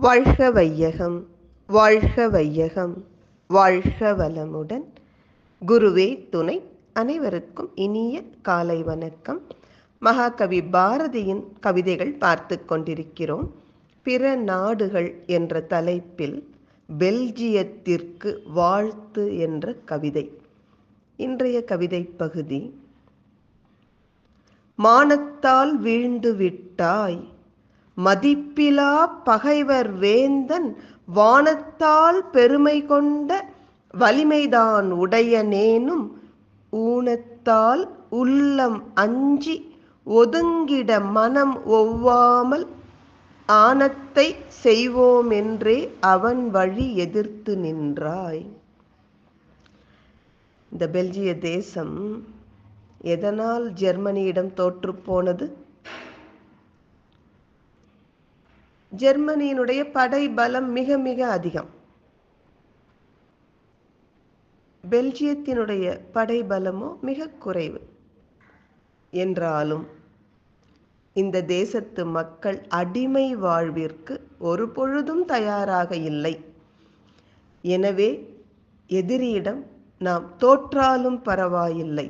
வாழ்க வையகம் வாழ்க வையகம் வாழ்க வளமுடன். குருவே துணை அனைவருக்கும் இனிய காலை வணக்கம். மகாகவி பாரதியின் கவிதைகள் பார்த்து கொண்டிருக்கிறோம். பிற நாடுகள் என்ற தலைப்பில் பெல்ஜியத்திற்கு வாழ்த்து என்ற கவிதை. இன்றைய கவிதை பகுதி மானத்தால் வீழ்ந்து விட்டாய் மதிப்பிலா பகைவர் வேந்தன் வானத்தால் பெருமை கொண்ட வலிமைதான் உடையனேனும் ஊனத்தால் உள்ளம் அஞ்சி ஒதுங்கிட மனம் ஒவ்வாமல் ஆனத்தை செய்வோமென்றே அவன் வழி எதிர்த்து நின்றாய். இந்த பெல்ஜிய தேசம் எதனால் ஜெர்மனியிடம் தோற்று போனது? ஜெர்மனியினுடைய படை பலம் மிக மிக அதிகம். பெல்ஜியத்தினுடைய படை பலமோ மிக குறைவு. என்றாலும் இந்த தேசத்து மக்கள் அடிமை வாழ்விற்கு ஒரு பொழுதும் தயாராக இல்லை. எனவே எதிரியிடம் நாம் தோற்றாலும் பரவாயில்லை.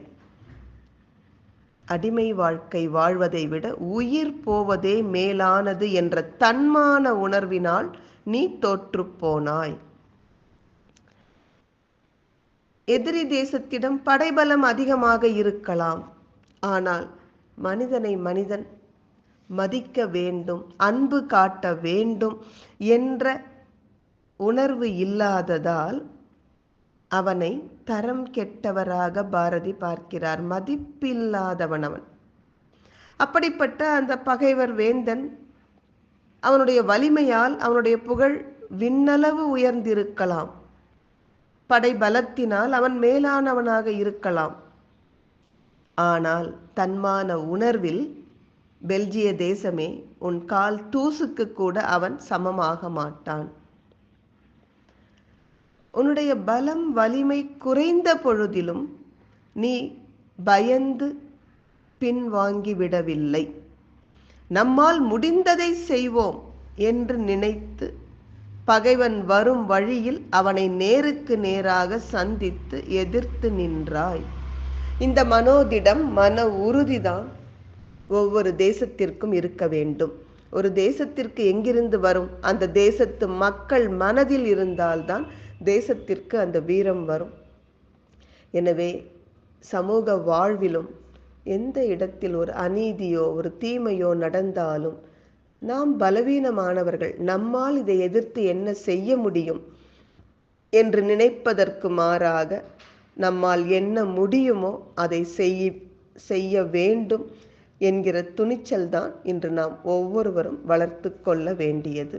அடிமை வாழ்க்கை வாழ்வதை விட உயிர் போவதே மேலானது என்ற தன்மான உணர்வினால் நீ தோற்றுப்போனாய் எதிரி தேசத்திடம் படைபலம் அதிகமாக இருக்கலாம். ஆனால் மனிதனை மனிதன் மதிக்க வேண்டும் அன்பு காட்ட வேண்டும் என்ற உணர்வு இல்லாததால் அவனை தரம் கெட்டவராக பாரதி பார்க்கிறார். மதிப்பில்லாதவன் அவன். அப்படிப்பட்ட அந்த பகைவர் வேந்தன் அவனுடைய வலிமையால் அவனுடைய புகழ் விண்ணளவு உயர்ந்திருக்கலாம். படை பலத்தினால் அவன் மேலானவனாக இருக்கலாம். ஆனால் தன்மான உணர்வில் பெல்ஜிய தேசமே உன் கால் தூசுக்கு கூட அவன் சமமாக மாட்டான். உன்னுடைய பலம் வலிமை குறைந்த பொழுதிலும் நீ பயந்து பின்வாங்கி விடவில்லை. நம்மால் முடிந்ததை செய்வோம் என்று நினைத்து பகைவன் வரும் வழியில் அவனை நேருக்கு நேராக சந்தித்து எதிர்த்து நின்றாய். இந்த மனோதிடம் மன உறுதிதான் ஒவ்வொரு தேசத்திற்கும் இருக்க வேண்டும். ஒரு தேசத்திற்கு எங்கிருந்து வரும்? அந்த தேசத்து மக்கள் மனதில் இருந்தால்தான் தேசத்திற்கு அந்த வீரம் வரும். எனவே சமூக வாழ்விலும் எந்த இடத்தில் ஒரு அநீதியோ ஒரு தீமையோ நடந்தாலும் நாம் பலவீனமானவர்கள் நம்மால் இதை எதிர்த்து என்ன செய்ய முடியும் என்று நினைப்பதற்கு மாறாக நம்மால் என்ன முடியுமோ அதை செய் செய்ய வேண்டும் என்கிற துணிச்சல் தான் இன்று நாம் ஒவ்வொருவரும் வளர்த்து கொள்ள வேண்டியது.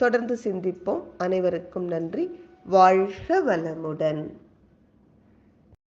தொடர்ந்து சிந்திப்போம். அனைவருக்கும் நன்றி. வாழ்க வளமுடன்.